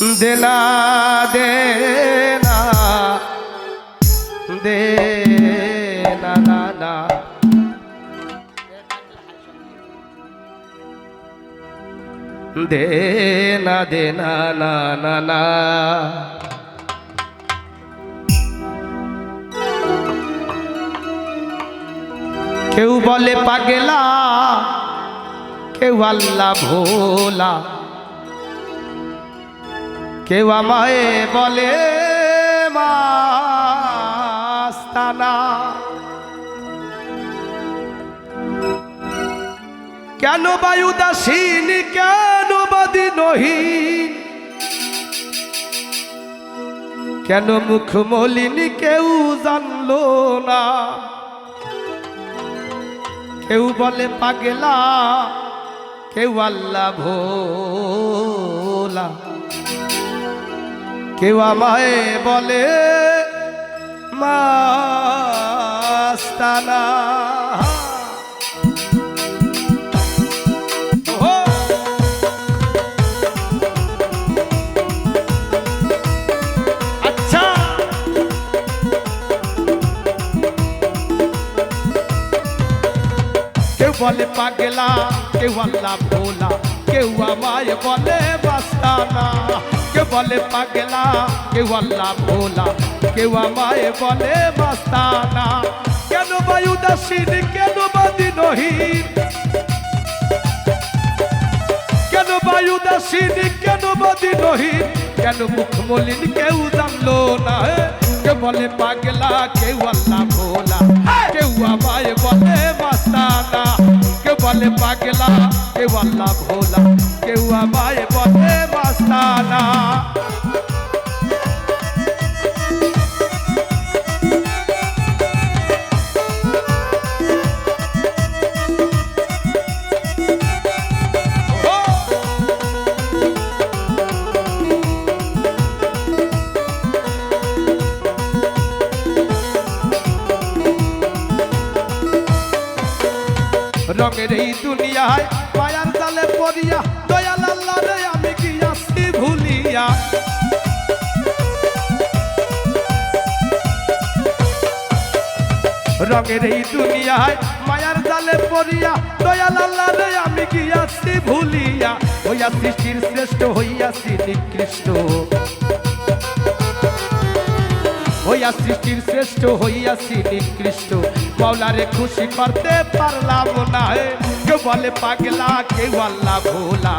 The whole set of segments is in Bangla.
দেনা দেনা দে না না। না দে না দে না না না না। কেউ বলে পাগেলা, কেউ আল্লাহ ভোলা। কেউ আমায় বলে, মাস্তানা। কেন বায়ু দাসীন কেন বাদি নহীন কেন মুখ মলিন, কেউ জানলো না। কেউ বলে, পাগলা। কেউ, আল্লাহ ভোলা। কেউ আমায় বলে, মাস্তানা। ওহো! আচ্ছা। কেউ বলে পাগলা, কেউ আল্লাহ ভোলা, কেউ আমায় বলে বাস্তানা কেউ বলে পাগলা? কেউ আল্লাহ ভোলা, কেউ আমায় বলে বাস্তানা কেন বায়ু দাসীন কেন বাদি নহীন কেন বায়ু দাসীন কেন বাদি নহীন কেন মুখ মলিন, কেউ জানলো না? কেউ বলে পাগলা, কেউ আল্লাহ ভোলা, কেউ আমায় বলে মাস্তানা বলে পাগলা কেউ আল্লাহ ভোলা কেউ আমায় বলে মাস্তানা রঙের এই দুনিয়ায় মায়ার জালে পড়িয়া, দয়াল আল্লাহ রে, আমি কি আসছি ভুলিয়া? রঙের এই দুনিয়ায় মায়ার জালে পড়িয়া, দয়াল আল্লাহ রে, আমি কি আসছি ভুলিয়া? হইয়া সৃষ্টির শ্রেষ্ঠ হইয়াছি নিকৃষ্ট হইয়া সৃষ্টির শ্রেষ্ঠ হইয়াছি নিকৃষ্ট মাওলারে খুশি করতে পারলাম না। কেউ বলে পাগলা, কেউ আল্লাহ ভোলা।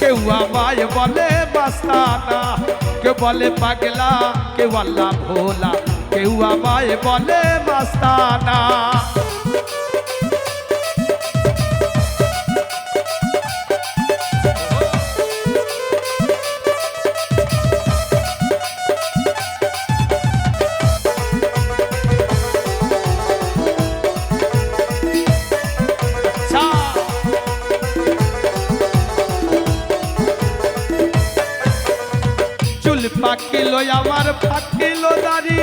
কেউ আমায় বলে বাস্তানা কেউ বলে পাগলা, কেউ আল্লাহ ভোলা। কেউ আমায় বলে বাস্তানা পাকিল আমার পাকিল দাড়ি।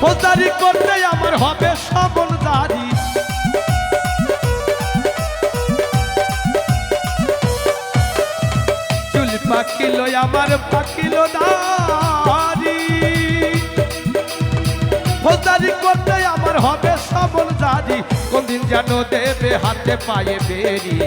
ফৌজদারি করতে আমার হবে সবল দাড়ি। চুল পাকিল আমার পাকিল দাড়ি। ফৌজদারি করতে আমার হবে সবল দাড়ি। কোনদিন যেন দেবে হাতে পায়ে বেরি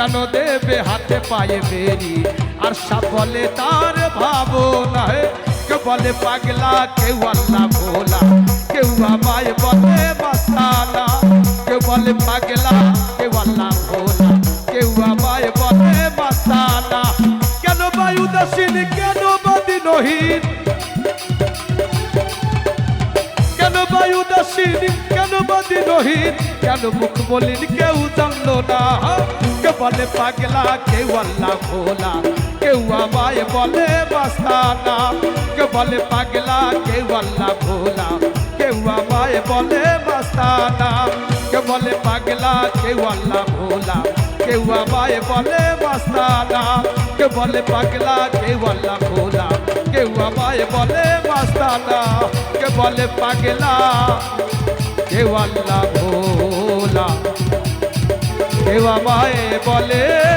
যেন দেবে হাতে পায়ে বেরি। আর সব বলে তার ভাবো না হে। কেউ বলে পাগলা, কেউ আল্লাহ ভোলা। কেউ আমায় বলে বাস্তানা কেউ বলে পাগলা, কেউ আল্লাহ ভোলা। কেউ আমায় বলে বাস্তানা কেন বায়ু দাসীন কেন বাদি নহীন কেন বায়ু কেন বাদি নহীন কেন মুখ বলিন কেউ জানলো না? কে বলে পাগলা, কেউ আল্লাহ ভোলা, কেউ আমায় বলে বাস্তানা। কে বলে পাগলা, কেউ আল্লাহ ভোলা, কেউ আমায় বলে বাস্তানা। কে বলে পাগলা, কেউ আল্লাহ ভোলা, কেউ আমায় বলে বাস্তানা। কে বলে পাগলা, কেউ আল্লাহ ভোলা, কেউ আমায় বলে বাস্তানা। কে বলে পাগলা কেউ আল্লাহ ভোলা। কেউ আমায় বলে